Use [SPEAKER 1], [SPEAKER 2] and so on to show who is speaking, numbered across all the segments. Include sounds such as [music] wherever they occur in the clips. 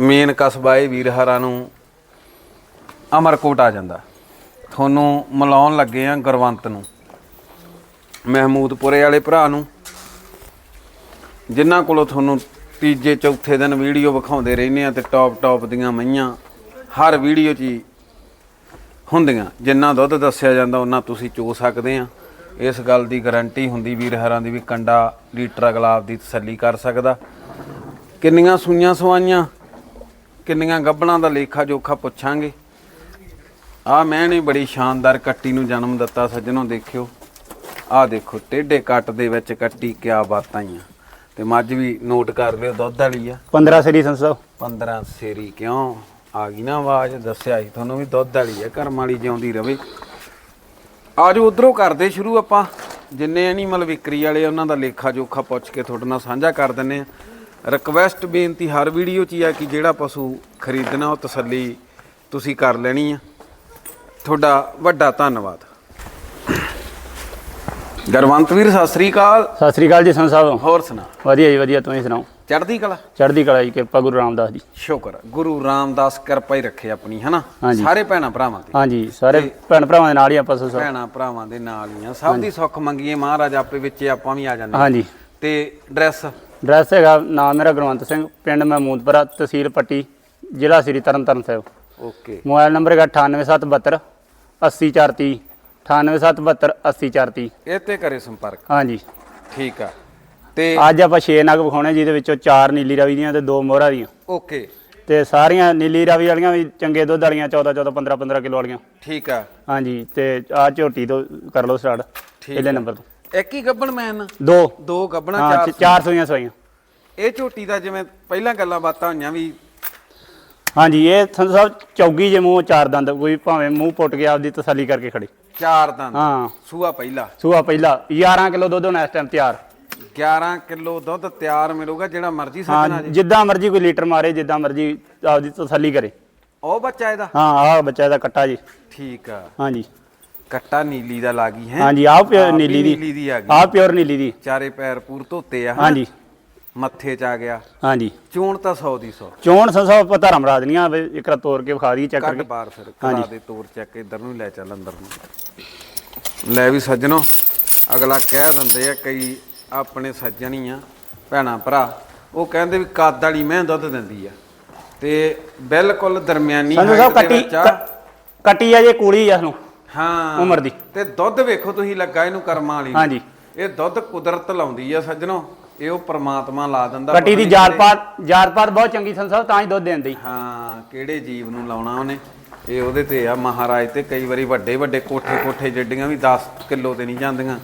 [SPEAKER 1] Main ਕਸਬਾ ਇਹ ਵੀਰ ਨੂੰ ਅਮਰਕੋਟ ਆ ਜਾਂਦਾ। ਤੁਹਾਨੂੰ ਮਿਲਾਉਣ ਲੱਗੇ ਆ ਗੁਰਵੰਤ ਨੂੰ, ਮਹਿਮੂਦਪੁਰੇ ਵਾਲੇ ਭਰਾ ਨੂੰ, ਜਿਨ੍ਹਾਂ ਕੋਲੋਂ ਤੁਹਾਨੂੰ ਤੀਜੇ, ਚੌਥੇ ਦਿਨ ਵੀਡੀਓ ਵਿਖਾਉਂਦੇ ਰਹਿੰਦੇ ਆ ਤੇ ਟੌਪ ਟੌਪ ਦੀਆਂ ਮਈਆਂ ਹਰ ਵੀਡੀਓ 'ਚ ਹੀ ਹੁੰਦੀਆਂ, ਜਿੰਨਾ ਦੁੱਧ ਦੱਸਿਆ ਜਾਂਦਾ ਉਹਨਾਂ ਤੁਸੀਂ ਚੋ ਸਕਦੇ ਆ। ਇਸ ਗੱਲ ਦੀ ਗਾਰੰਟੀ ਹੁੰਦੀ ਵੀਰ ਹਰਾਂ ਦੀ ਵੀ ਕੰਡਾ ਲੀਟਰ ਅਗਲਾਬ ਦੀ ਤਸੱਲੀ ਕਰ ਸਕਦਾ। ਕਿੰਨੀਆਂ ਸੂਈਆਂ ਸਵਾਈਆਂ ਕਿੰਨੀਆਂ ਗੱਬਣਾ ਦਾ ਲੇਖਾ ਜੋਖਾ ਪੁੱਛਾਂਗੇ। ਆ ਮੈਂ ਨੇ ਬੜੀ ਸ਼ਾਨਦਾਰ ਕੱਟੀ ਨੂੰ ਜਨਮ ਦਿੱਤਾ ਸੱਜਣੋ ਦੇਖਿਓ। ਆ ਦੇਖੋ ਟੇਢੇ ਕੱਟ ਦੇ ਵਿੱਚ ਕੱਟੀ ਕਿਆ ਬਾਤਾਂ ਹੀ ਆ। ਤੇ ਮੱਝ ਵੀ ਨੋਟ ਕਰ ਲਿਓ ਦੁੱਧ ਵਾਲੀ ਆ।
[SPEAKER 2] 15 ਸਰੀ ਸੰਸਾ
[SPEAKER 1] 15 ਸੇਰੀ ਕਿਉਂ? ਆ ਗਈ ਨਾ ਆਵਾਜ਼ ਦੱਸਿਆ ਸੀ ਤੁਹਾਨੂੰ ਵੀ ਦੁੱਧ ਵਾਲੀ ਹੈ ਕਰਮ ਵਾਲੀ ਜਿਉਂਦੀ ਰਵੇ। ਆਜੋ ਉਧਰੋਂ ਕਰਦੇ ਸ਼ੁਰੂ ਆਪਾਂ। ਜਿੰਨੇ ਐਨੀਮਲ ਵਿਕਰੀ ਵਾਲੇ ਆ, ਉਹਨਾਂ ਦਾ ਲੇਖਾ ਜੋਖਾ ਪੁੱਛ ਕੇ ਤੁਹਾਡੇ ਨਾਲ ਸਾਂਝਾ ਕਰ ਦਿੰਨੇ ਆ। ਰਿਕਵੈਸਟ ਬੇਨਤੀ ਹਰ ਵੀਡੀਓ 'ਚ ਹੀ ਆ ਕਿ ਜਿਹੜਾ ਪਸ਼ੂ ਖਰੀਦਣਾ ਉਹ ਤਸੱਲੀ ਤੁਸੀਂ ਕਰ ਲੈਣੀ ਆ। ਤੁਹਾਡਾ ਵੱਡਾ ਧੰਨਵਾਦ। ਗਰਵੰਤ ਵੀਰ ਸਤਿ ਸ੍ਰੀ ਅਕਾਲ।
[SPEAKER 2] ਸਤਿ ਸ੍ਰੀ ਅਕਾਲ ਜੀ ਸੰਤ ਸਾਹਿਬ।
[SPEAKER 1] ਹੋਰ ਸੁਣਾ।
[SPEAKER 2] ਵਧੀਆ ਜੀ ਵਧੀਆ ਤੁਸੀਂ ਸੁਣਾਓ?
[SPEAKER 1] ਚੜ੍ਹਦੀ ਕਲਾ?
[SPEAKER 2] ਚੜ੍ਹਦੀ ਕਲਾ ਜੀ ਕਿਰਪਾ ਗੁਰੂ ਰਾਮਦਾਸ ਜੀ।
[SPEAKER 1] ਸ਼ੁਕਰ ਗੁਰੂ ਰਾਮਦਾਸ ਕਿਰਪਾ ਹੀ ਰੱਖੇ ਆਪਣੀ ਹਨਾ। ਸਾਰੇ ਭੈਣਾ ਭਰਾਵਾਂ ਤੇ
[SPEAKER 2] ਹਾਂਜੀ ਸਾਰੇ ਭੈਣ ਭਰਾਵਾਂ ਦੇ ਨਾਲ ਹੀ ਆਪਾਂ ਸਭ
[SPEAKER 1] ਭੈਣਾ ਭਰਾਵਾਂ ਦੇ ਨਾਲ ਹੀ ਆ। ਸਭ ਦੀ ਸੁੱਖ ਮੰਗੀਏ ਮਹਾਰਾਜ ਆਪੇ ਵਿੱਚ ਆਪਾਂ ਵੀ ਆ ਜਾਂਦੇ ਹਾਂ।
[SPEAKER 2] ਹਾਂਜੀ।
[SPEAKER 1] ਤੇ ਡਰੈਸ?
[SPEAKER 2] ਡਰੈਸ ਹੈਗਾ ਨਾਮ ਮੇਰਾ ਗੁਰਵੰਤ ਸਿੰਘ ਪਿੰਡ ਮਹਿਮੂਦਪੁਰਾ ਤਹਿਸੀਲ ਪੱਟੀ ਜ਼ਿਲ੍ਹਾ Sri Tarn Taran Sahib.
[SPEAKER 1] Okay
[SPEAKER 2] mobile number ਹੈਗਾ 98772 80430 98772 80430
[SPEAKER 1] ਇਹ ਤੇ ਕਰੇ ਸੰਪਰਕ।
[SPEAKER 2] ਹਾਂਜੀ।
[SPEAKER 1] ਠੀਕ ਆ। ਤੇ
[SPEAKER 2] ਅੱਜ ਆਪਾਂ 6 ਨਗ ਵਿਖਾਉਣੇ ਜਿਹਦੇ ਵਿੱਚੋਂ 4 ਨੀਲੀ ਰਾਵੀ ਦੀਆਂ ਤੇ 2 ਮੋਹਰਾ ਦੀਆਂ।
[SPEAKER 1] ਓਕੇ
[SPEAKER 2] ਤੇ ਸਾਰੀਆਂ ਨੀਲੀ ਰਾਵੀ ਵਾਲੀਆਂ ਵੀ ਚੰਗੇ ਦੁੱਧ ਵਾਲੀਆਂ 14 14 15 15 ਕਿਲੋ ਵਾਲੀਆਂ।
[SPEAKER 1] ਠੀਕ ਆ।
[SPEAKER 2] ਹਾਂਜੀ ਤੇ ਆ ਝੋਟੀ ਤੋਂ ਕਰ ਲਓ ਸਟਾਰਟ ਪਹਿਲੇ ਨੰਬਰ ਤੋਂ।
[SPEAKER 1] ਇੱਕ ਹੀ ਗੱਬਣ ਮੈਨ
[SPEAKER 2] ਦੋ।
[SPEAKER 1] ਦੋ ਗੱਬਣਾ ਚਾਰ
[SPEAKER 2] ਚ- ਚਾਰ ਸੂਈਆਂ ਸਵਾਈਆਂ।
[SPEAKER 1] ਇਹ ਝੋਟੀ ਦਾ ਜਿਵੇਂ ਪਹਿਲਾਂ ਗੱਲਾਂ ਬਾਤਾਂ ਹੋਈਆਂ ਵੀ
[SPEAKER 2] ਹਾਂਜੀ ਇਹ ਸੰਤ ਸਾਹਿਬ ਚੌਗੀ ਜੇ ਮੂੰਹ ਚਾਰ ਦੰਦ ਕੋਈ ਭਾਵੇਂ ਮੂੰਹ ਪੁੱਟ ਕੇ ਆਪਦੀ ਤਸੱਲੀ ਕਰਕੇ ਖੜੀ।
[SPEAKER 1] ਚਾਰ ਦੰਦ।
[SPEAKER 2] ਹਾਂ।
[SPEAKER 1] ਸੂਆ ਪਹਿਲਾ।
[SPEAKER 2] ਸੂਆ ਪਹਿਲਾ। 11 ਕਿਲੋ ਦੁੱਧ ਹੋਣਾ ਇਸ ਟਾਈਮ ਤਿਆਰ।
[SPEAKER 1] 11 ਕਿਲੋ ਦੁੱਧ ਤਿਆਰ ਮਿਲੂਗਾ ਜਿਹੜਾ ਮਰਜ਼ੀ ਸੱਜਣਾ ਜੀ।
[SPEAKER 2] ਜਿੱਦਾਂ ਮਰਜ਼ੀ ਕੋਈ ਲੀਟਰ ਮਾਰੇ ਜਿੱਦਾਂ ਮਰਜ਼ੀ ਆਪਦੀ ਤਸੱਲੀ ਕਰੇ।
[SPEAKER 1] ਉਹ ਬੱਚਾ ਇਹਦਾ?
[SPEAKER 2] ਹਾਂ ਆਹ ਬੱਚਾ ਇਹਦਾ ਕੱਟਾ ਜੀ।
[SPEAKER 1] ਠੀਕ ਆ।
[SPEAKER 2] ਹਾਂਜੀ।
[SPEAKER 1] ਕੱਟਾ ਨੀਲੀ ਦਾ ਲਾਗੀ ਹੈ?
[SPEAKER 2] ਹਾਂਜੀ ਆਹ ਪਿਓਰ ਨੀਲੀ ਦੀ।
[SPEAKER 1] ਨੀਲੀ ਦੀ ਆ ਗਈ।
[SPEAKER 2] ਆਹ ਪਿਓਰ ਨੀਲੀ ਦੀ।
[SPEAKER 1] ਚਾਰੇ ਪੈਰ ਪੂਰ ਧੋਤੇ ਆ?
[SPEAKER 2] ਹਾਂਜੀ।
[SPEAKER 1] ਮੱਥੇ ਚ ਆ ਗਿਆ।
[SPEAKER 2] ਹਾਂਜੀ।
[SPEAKER 1] ਚੋਣ ਤਾਂ 100 ਦੀ 100
[SPEAKER 2] ਚੋਣ ਸੰਤ ਸਾਹਿਬ ਆਪਾਂ ਧਰਮ ਰਾਜ ਨਹੀਂ ਆ ਵੀ ਇੱਕ ਰਾ ਤੋੜ ਕੇ ਵਿਖਾ ਦਈਏ ਚੈੱਕ ਕਰਕੇ।
[SPEAKER 1] ਬਾਹਰ ਫਿਰ ਕਰਾ ਦੇ ਤੋਰ ਚੱਕ ਇੱਧਰ ਨੂੰ ਲੈ ਚੱਲ ਅੰਦਰ ਨੂੰ। ਲੈ ਵੀ ਸੱਜਣੋ ਅਗਲਾ ਕਹਿ ਦਿੰਦੇ ਆ ਕਈ ਆਪਣੇ ਸੱਜਣ ਹੀ ਆ ਭੈਣਾ ਭਰਾ। ਉਹ ਕਹਿੰਦੇ ਵੀ ਕੱਦ ਵਾਲੀ ਮੈਂ ਦੁੱਧ ਦਿੰਦੀ ਆ। ਤੇ ਬਿਲਕੁਲ ਦਰਮਿਆਨੀ
[SPEAKER 2] ਸੰਤ ਸਾਹਿਬ
[SPEAKER 1] height ਦੇ
[SPEAKER 2] ਕੱਟੀ
[SPEAKER 1] ਵਿੱਚ ਆ।
[SPEAKER 2] ਕ- ਕੱਟੀ ਆ ਜੇ ਕੂਲੀ ਆ ਨੂੰ
[SPEAKER 1] ਹਾਂ।
[SPEAKER 2] ਉਮਰ ਦੀ।
[SPEAKER 1] ਤੇ ਦੁੱਧ ਵੇਖੋ ਤੁਸੀਂ ਲੱਗਾ ਇਹਨੂੰ ਕਰਮਾਂ ਵਾਲੀ ਨੂੰ।
[SPEAKER 2] ਹਾਂਜੀ।
[SPEAKER 1] ਇਹ ਦੁੱਧ ਕੁਦਰਤ ਲਾਉਂਦੀ ਆ ਸੱਜਣੋ। ਇਹ ਉਹ ਪ੍ਰਮਾਤਮਾ ਲਾ ਦਿੰਦਾ
[SPEAKER 2] ਕੱਟੀ ਦੀ ਜਾਤ ਪਾਤ ਜਾਤ ਪਾਤ ਬਹੁਤ ਚੰਗੀ ਸਾਹਿਬ ਤਾਂ ਹੀ ਦੁੱਧ ਦਿੰਦੀ।
[SPEAKER 1] ਹਾਂ ਕਿਹੜੇ ਜੀਵ ਨੂੰ ਲਾਉਣਾ ਉਹਨੇ? ਇਹ ਉਹਦੇ ਤੇ ਆ ਮਹਾਰਾਜ ਤੇ ਕਈ ਵਾਰੀ ਵੱਡੇ ਵੱਡੇ ਕੋਠੇ ਕੋਠੇ ਜੱਡੀਆਂ ਵੀ 10 ਕਿਲੋ ਤੇ ਨਹੀਂ ਜਾਂਦੀਆਂ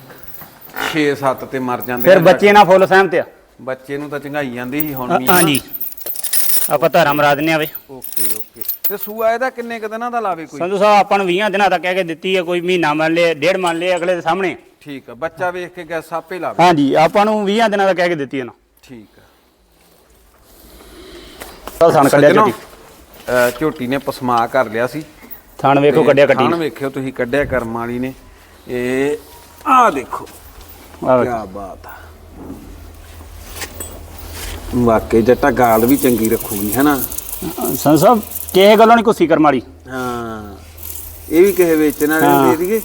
[SPEAKER 1] 6-7 ਤੇ ਮਰ ਜਾਂਦੇ
[SPEAKER 2] ਫਿਰ ਬੱਚੇ ਨਾਲ ਫੁੱਲ ਸਹਿਮਤ ਆ।
[SPEAKER 1] ਬੱਚੇ ਨੂੰ ਤਾਂ ਚੰਗਾਈ ਜਾਂਦੀ ਸੀ ਹੁਣ ਵੀ
[SPEAKER 2] ਹਾਂਜੀ। ਆਪਾਂ ਧਰਮ ਰਾਜ ਨੇ ਆਵੇ
[SPEAKER 1] ਓਕੇ ਓਕੇ। ਤੇ ਸੂਆ ਇਹਦਾ ਕਿੰਨੇ ਕੁ ਦਿਨਾਂ ਦਾ ਲਾਵੇ ਕੋਈ?
[SPEAKER 2] ਸੰਧੂ ਸਾਹਿਬ ਆਪਾਂ ਨੂੰ 20 ਦਿਨਾਂ ਤੱਕ ਕਹਿ ਕੇ ਦਿੱਤੀ ਹੈ ਕੋਈ ਮਹੀਨਾ ਮੰਨ ਲਿਆ ਡੇਢ ਮੰਨ ਲਿਆ ਅਗਲੇ ਦੇ ਸਾਹਮਣੇ।
[SPEAKER 1] ਠੀਕ ਆ ਬੱਚਾ ਵੇਖ ਕੇ ਗੈਸ ਆਪੇ ਲਾਵੇ
[SPEAKER 2] ਹਾਂਜੀ ਆਪਾਂ ਨੂੰ 20 ਦਿਨਾਂ ਦਾ ਕਹਿ ਕੇ ਦਿੱਤੀ ਇਹਨਾਂ।
[SPEAKER 1] ਠੀਕ ਆ।
[SPEAKER 2] ਤਾਂ ਸਣ ਕੱਢਿਆ
[SPEAKER 1] ਸੱਜਣੋ,
[SPEAKER 2] ਝੋਟੀ।
[SPEAKER 1] ਅਹ ਝੋਟੀ ਨੇ ਪਸਮਾ ਕਰ ਲਿਆ ਸੀ।
[SPEAKER 2] ਥਣ ਵੇਖੋ
[SPEAKER 1] ਤੇ
[SPEAKER 2] ਕੱਢਿਆ ਕੱਟੀ
[SPEAKER 1] ਥਣ ਵੇਖਿਓ ਤੁਸੀਂ ਕੱਢਿਆ ਕਰਮ ਵਾਲੀ ਨੇ। ਇਹ ਆਹ ਦੇਖੋ
[SPEAKER 2] ਆਹ
[SPEAKER 1] ਕੀ ਬਾਤ ਆ। ਵਾਕਈ ਜੱਟਾ ਗਾਲ ਵੀ ਚੰਗੀ ਰੱਖੂਗੀ ਹੈਨਾ।
[SPEAKER 2] ਸੰਧੂ ਸਾਹਿਬ ਕਿਸੇ ਗੱਲੋਂ ਨਹੀਂ ਕੁੱਸੀ ਵਾਲੀ।
[SPEAKER 1] ਹਾਂ ਇਹ ਵੀ ਕਿਸੇ ਵੇਚਣ ਵਾਲੇ ਨੂੰ ਦੇ ਦਈਏ।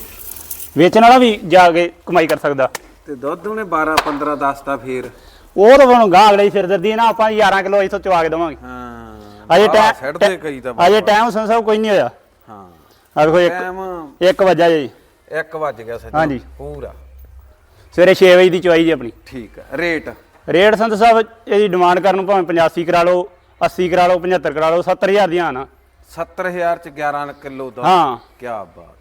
[SPEAKER 2] ਵੇਚਣ ਵਾਲਾ ਵੀ ਜਾ ਕੇ ਕਮਾਈ ਕਰ ਸਕਦਾ।
[SPEAKER 1] ਤੇ ਦੁੱਧ ਉਹਨੇ 12 15 10 ਦਾ ਫੇਰ?
[SPEAKER 2] ਉਹ ਤਾਂ ਹੁਣ ਗਾਂ ਅਗਲੇ ਦੀ ਸਿਰਦਰਦੀ ਹੈ ਨਾ ਆਪਾਂ 11 ਕਿਲੋ ਇੱਥੋਂ ਚਵਾ ਕੇ ਦਵਾਂਗੇ।
[SPEAKER 1] ਹਾਂ
[SPEAKER 2] ਅਜੇ
[SPEAKER 1] ਦੇ
[SPEAKER 2] ਟਾਈਮ
[SPEAKER 1] ਕਈ ਤਾਂ
[SPEAKER 2] ਅਜੇ ਟਾਈਮ ਸਾਹਿਬ ਕੋਈ ਨਹੀਂ ਹੋਇਆ।
[SPEAKER 1] ਹਾਂ
[SPEAKER 2] ਆ ਇੱਕ
[SPEAKER 1] ਟਾਈਮ
[SPEAKER 2] 1 ਵਜਾ ਜੀ।
[SPEAKER 1] 1 ਵੱਜ ਗਿਆ ਸੱਜਣ
[SPEAKER 2] ਹਾਂਜੀ।
[SPEAKER 1] ਪੂਰਾ।
[SPEAKER 2] ਸਵੇਰੇ 6 ਵਜੇ ਦੀ ਚਵਾਈ ਜੀ ਆਪਣੀ।
[SPEAKER 1] ਠੀਕ ਆ ਰੇਟ?
[SPEAKER 2] ਰੇਟ ਸੰਤ ਸਾਹਿਬ ਇਹਦੀ ਡਿਮਾਂਡ ਕਰਨ ਨੂੰ ਭਾਵੇਂ 85 ਕਰਾ ਲਓ 80 ਕਰਾ ਲਓ 75 ਕਰਾ ਲਓ 70000 ਦੀਆਂ ਨਾ।
[SPEAKER 1] 70000 ਚ 11 ਕਿਲੋ ਦੁੱਧ
[SPEAKER 2] ਹਾਂ।
[SPEAKER 1] ਕੀ ਬਾਤ।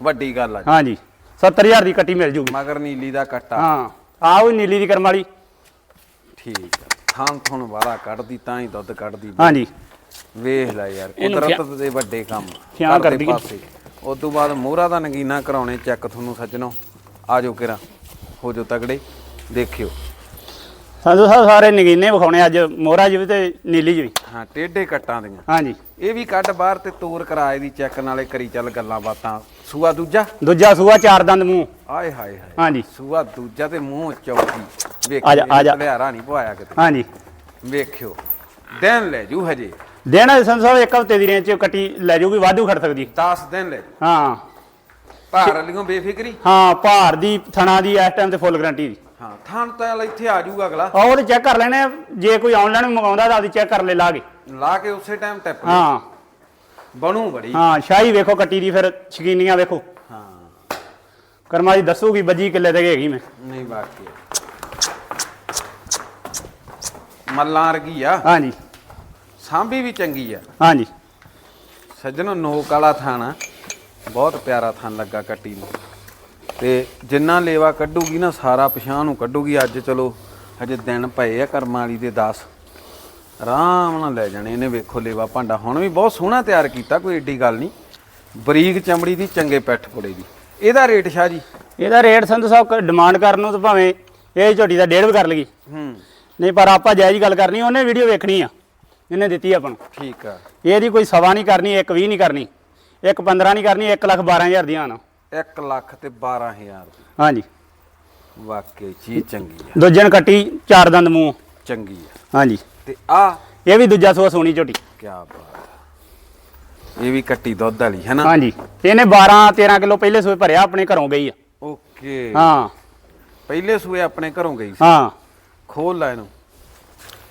[SPEAKER 1] ਵੱਡੀ ਗੱਲ ਆ ਜੀ।
[SPEAKER 2] ਹਾਂਜੀ। 70000 ਦੀ ਕੱਟੀ ਮਿਲ ਜੂਗੀ।
[SPEAKER 1] ਮਗਰ ਨੀਲੀ ਦਾ ਕੱਟਾ।
[SPEAKER 2] ਹਾਂ ਆਹ ਉਹ ਨੀਲੀ ਦੀ ਕਰਮ ਵਾਲੀ।
[SPEAKER 1] ਠੀਕ ਆ। ਥਾਂ ਥੁਣ ਵਾਲਾ ਕੱਢਦੀ ਤਾਂ ਹੀ ਦੁੱਧ ਕੱਢਦੀ।
[SPEAKER 2] ਹਾਂਜੀ।
[SPEAKER 1] ਵੇਖ ਲੈ ਯਾਰ
[SPEAKER 2] ਇਹਨੂੰ
[SPEAKER 1] ਕੁਦਰਤ ਦੇ ਵੱਡੇ ਕੰਮ।
[SPEAKER 2] ਫਿਆਂ
[SPEAKER 1] ਘਰ
[SPEAKER 2] ਕਰ
[SPEAKER 1] ਦੇ
[SPEAKER 2] ਦਈਏ।
[SPEAKER 1] ਪਾਸੇ। ਉਸ ਤੋਂ ਬਾਅਦ ਮੋਹਰਾ ਦਾ ਨਗੀਨਾ ਕਰਾਉਣੇ ਚੈੱਕ ਤੁਹਾਨੂੰ ਸੱਜਣੋ। ਆਜੋ ਕਿਰਾ। ਹੋ ਜੋ ਤਗੜੇ। ਦੇਖਿਓ।
[SPEAKER 2] ਸੰਧੂ ਸਾਹਿਬ ਸਾਰੇ ਨਗੀਨੇ ਵਿਖਾਉਣੇ ਅੱਜ ਮੋਹਰਾ ਜੀ ਵੀ ਤੇ ਨੀਲੀ ਜੀ ਵੀ।
[SPEAKER 1] ਹਾਂ ਟੇਢੇ ਕੱਟਾਂ ਦੀਆਂ।
[SPEAKER 2] ਹਾਂਜੀ।
[SPEAKER 1] ਇਹ ਵੀ ਕੱਢ ਬਾਹਰ ਤੇ ਤੋਰ ਕਰਾਏ ਦੀ ਚੈੱਕ ਨਾਲੇ ਕਰੀ ਚੱਲ ਗੱਲਾਂ ਬਾਤਾਂ। ਸੂਆ ਦੂਜਾ?
[SPEAKER 2] ਦੂਜਾ ਸੂਆ ਚਾਰ ਦੰਦ ਮੂੰਹ।
[SPEAKER 1] ਆਏ ਹਾਏ ਹਾਏ।
[SPEAKER 2] ਹਾਂਜੀ।
[SPEAKER 1] ਸੂਆ ਦੂਜਾ ਤੇ ਮੂੰਹ ਚੌਕੀ ਵੇਖ
[SPEAKER 2] ਆ ਜਾ, ਆ ਜਾ।
[SPEAKER 1] ਲਿਆਰਾ ਨਹੀਂ ਪਵਾਇਆ ਕਿਤੇ।
[SPEAKER 2] ਹਾਂਜੀ।
[SPEAKER 1] ਵੇਖਿਓ। ਦਿਨ ਲੈ ਜੂ ਹਜੇ।
[SPEAKER 2] ਦੇਣਾ ਸੰਧੂ ਸਾਹਿਬ ਇੱਕ ਹਫ਼ਤੇ ਦੀ ਰੇਂਜ ਚ ਕੱਟੀ ਲੈ ਜਾਊਗੀ ਵਾਧੂ ਖੜ ਸਕਦੀ।
[SPEAKER 1] 10 ਦਿਨ ਲੈ ਜੂ।
[SPEAKER 2] ਹਾਂ।
[SPEAKER 1] ਭਾਰ ਵਾਲੀਆਂ ਬੇਫਿਕਰੀ?
[SPEAKER 2] ਹਾਂ ਭਾਰ ਦੀ ਥਣਾ ਦੀ ਇਸ ਟਾਈਮ ਤੇ ਫੁੱਲ ਗਾਰੰਟੀ ਦੀ।
[SPEAKER 1] ਹਾਂ ਥਾਣ ਤਾਂ ਇੱਥੇ ਆ ਅਗਲਾ।
[SPEAKER 2] ਉਹ ਚੈੱਕ ਕਰ ਲੈਣੇ ਆ, ਜੇ ਕੋਈ ਆਨਲਾਈਨ ਮੰਗਾਉਂਦਾ ਤਾਂ ਆਦੀ ਚੈੱਕ ਕਰ ਲੈ ਲਾ ਕੇ।
[SPEAKER 1] ਲਾ ਕੇ ਉਸੇ ਟਾਈਮ ਟੈਪ ਲੈ।
[SPEAKER 2] ਹਾਂ।
[SPEAKER 1] ਬਣੂ ਬੜੀ।
[SPEAKER 2] ਹਾਂ ਸ਼ਾਹੀ ਵੇਖੋ ਕੱਟੀ ਦੀ ਫਿਰ ਸ਼ਕੀਨੀਆਂ ਵੇਖੋ।
[SPEAKER 1] ਹਾਂ।
[SPEAKER 2] ਕਰਮਾ ਦੀ ਦੱਸੂਗੀ ਬੱਜੀ ਕਿੱਲੇ ਤੇ ਹੈਗੀ ਮੈਂ।
[SPEAKER 1] ਨਹੀਂ ਬਾਕੀ ਮੱਲਾਂ ਵਰਗੀ ਆ।
[SPEAKER 2] ਹਾਂਜੀ।
[SPEAKER 1] ਸਾਂਭੀ ਵੀ ਚੰਗੀ ਆ।
[SPEAKER 2] ਹਾਂਜੀ।
[SPEAKER 1] ਸੱਜਣੋ ਨੋਕ ਵਾਲਾ ਥਾਣਾ ਬਹੁਤ ਪਿਆਰਾ ਥਾਨ ਲੱਗਾ ਕੱਟੀ ਨੂੰ। ਤੇ ਜਿੰਨਾ ਲੇਵਾ ਕੱਢੂਗੀ ਨਾ ਸਾਰਾ ਪਛਾਣ ਨੂੰ ਕੱਢੂਗੀ। ਅੱਜ ਚਲੋ ਹਜੇ ਦਿਨ ਪਏ ਆ ਕਰਮਾਂ ਵਾਲੀ ਦੇ 10 ਆਰਾਮ ਨਾਲ ਲੈ ਜਾਣੇ ਇਹਨੇ ਵੇਖੋ ਲੇਵਾ ਭਾਂਡਾ। ਹੁਣ ਵੀ ਬਹੁਤ ਸੋਹਣਾ ਤਿਆਰ ਕੀਤਾ ਕੋਈ ਏਡੀ ਗੱਲ ਨਹੀਂ। ਬਰੀਕ ਚਮੜੀ ਦੀ ਚੰਗੇ ਪੈਠ ਪੁੜੇ ਦੀ। ਇਹਦਾ ਰੇਟ ਸ਼ਾਹ ਜੀ?
[SPEAKER 2] ਇਹਦਾ ਰੇਟ ਸੰਧੂ ਸਾਹਿਬ ਡਿਮਾਂਡ ਕਰਨ ਨੂੰ ਤਾਂ ਭਾਵੇਂ ਇਹ ਝੋਟੀ ਦਾ ਡੇਢ ਵੀ ਕਰ ਲਗੀ
[SPEAKER 1] ਹੂੰ।
[SPEAKER 2] ਨਹੀਂ ਪਰ ਆਪਾਂ ਜਾਇਜ਼ ਗੱਲ ਕਰਨੀ ਉਹਨੇ ਵੀਡੀਓ ਵੇਖਣੀ ਆ। ਇਹਨੇ ਦਿੱਤੀ ਆਪਾਂ ਨੂੰ।
[SPEAKER 1] ਠੀਕ ਆ।
[SPEAKER 2] ਇਹਦੀ ਕੋਈ ਸਵਾ ਨਹੀਂ ਕਰਨੀ ਇੱਕ 20 ਨਹੀਂ ਕਰਨੀ ਇੱਕ 15 ਨਹੀਂ ਕਰਨੀ 1 ਲੱਖ 12000 ਦੀਆਂ ਆਣ
[SPEAKER 1] 1 ਲੱਖ ਤੇ 12000
[SPEAKER 2] ਹਾਂਜੀ।
[SPEAKER 1] ਵਾਕਈ ਚੀਜ਼ ਚੰਗੀ ਆ।
[SPEAKER 2] ਦੂਜੇ ਨੂੰ ਕੱਟੀ ਚਾਰ ਦੰਦ ਮੂੰਹ।
[SPEAKER 1] ਚੰਗੀ ਆ।
[SPEAKER 2] ਹਾਂਜੀ।
[SPEAKER 1] ਤੇ ਆ
[SPEAKER 2] ਇਹ ਵੀ ਦੂਜਾ ਸੂਆ ਸੋਣੀ ਝੋਟੀ।
[SPEAKER 1] ਕੀ ਬਾਤ। ਇਹ ਵੀ ਕੱਟੀ ਦੁੱਧ ਵਾਲੀ ਹੈ ਨਾ
[SPEAKER 2] ਹਾਂਜੀ। ਇਹਨੇ 12 13 ਕਿਲੋ ਪਹਿਲੇ ਸੂਏ ਭਰਿਆ ਆਪਣੇ ਘਰੋਂ ਗਈ ਆ।
[SPEAKER 1] ਓਕੇ।
[SPEAKER 2] ਹਾਂ।
[SPEAKER 1] ਪਹਿਲੇ ਸੂਏ ਆਪਣੇ ਘਰੋਂ ਗਈ ਸੀ।
[SPEAKER 2] ਹਾਂ।
[SPEAKER 1] ਖੋਲ ਲੈ ਇਹਨੂੰ।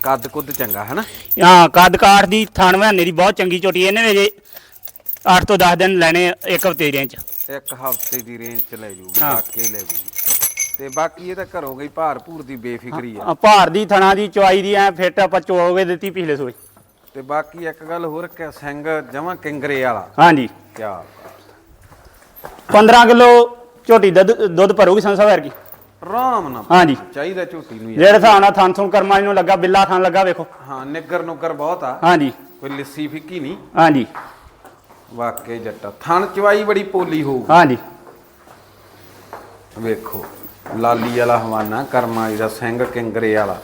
[SPEAKER 1] ਕੱਦ ਕੁੱਦ ਚੰਗਾ ਹੈ ਨਾ
[SPEAKER 2] ਹਾਂ ਕੱਦ ਕਾਠ ਦੀ ਥਣ ਮਹਾਨੇ ਦੀ ਬਹੁਤ ਚੰਗੀ ਝੋਟੀ ਇਹਨੇ ਮੇਰੇ 8 ਤੋਂ 10 ਦਿਨ ਲੈਣੇ ਇੱਕ ਹਫ਼ਤੇ ਦੇ ਚ।
[SPEAKER 1] ਇੱਕ ਹਫ਼ਤੇ ਦੀ ਰੇਂਜ ਚ ਲੈ ਜੂਗੀ
[SPEAKER 2] ਹਾਂ।
[SPEAKER 1] ਵਾਕੇ ਲੈ ਜੂਗੀ। ਤੇ ਬਾਕੀ ਇਹ ਤਾਂ ਘਰੋਂ ਗਈ ਭਾਰ ਭੂਰ ਦੀ ਬੇਫਿਕਰੀ ਆ।
[SPEAKER 2] ਭਾਰ ਦੀ ਥਣਾ ਦੀ ਚੁਆਈ ਦੀ ਐ ਫਿੱਟ ਆਪਾਂ ਚੋਗੇ ਦਿੱਤੀ ਪਿਛਲੇ ਸੂਏ।
[SPEAKER 1] ਤੇ ਬਾਕੀ ਇੱਕ ਗੱਲ ਹੋਰ ਕਿ ਸਿੰਘ ਜਮਾ ਕਿੰਗਰੇ ਵਾਲਾ।
[SPEAKER 2] ਹਾਂਜੀ।
[SPEAKER 1] ਕੀ
[SPEAKER 2] 15 ਕਿਲੋ ਝੋਟੀ ਦੁੱਧ ਦੁੱਧ ਭਰੂਗੀ ਸੰਸਾ ਵਰ ਕੀ?
[SPEAKER 1] ਆਰਾਮ ਨਾਲ।
[SPEAKER 2] ਹਾਂਜੀ।
[SPEAKER 1] ਚਾਹੀਦਾ ਝੋਟੀ ਨੂੰ
[SPEAKER 2] ਜਿਹੜੇ ਹਿਸਾਬ ਨਾਲ ਥਣ ਥੁਣ ਕਰਮਾ ਨੂੰ ਲੱਗਾ ਬਿੱਲਾ ਥਣ ਲੱਗਾ ਵੇਖੋ।
[SPEAKER 1] ਹਾਂ ਨਿੱਗਰ ਨੁੱਗਰ ਬਹੁਤ ਆ।
[SPEAKER 2] ਹਾਂਜੀ।
[SPEAKER 1] ਕੋਈ ਲਿੱਸੀ ਫਿੱਕੀ ਨਹੀਂ।
[SPEAKER 2] ਹਾਂਜੀ।
[SPEAKER 1] ਵਾਕੇ ਜੱਟਾ। ਥਣ ਚਵਾਈ ਬੜੀ ਪੋਲੀ ਹੋਊ
[SPEAKER 2] ਹਾਂਜੀ।
[SPEAKER 1] ਵੇਖੋ। ਲਾਲੀ ਵਾਲਾ ਹਵਾਨਾ ਕਰਮਾਂ ਦਾ ਸਿੰਘ ਕਿੰਗਰੇ ਵਾਲਾ।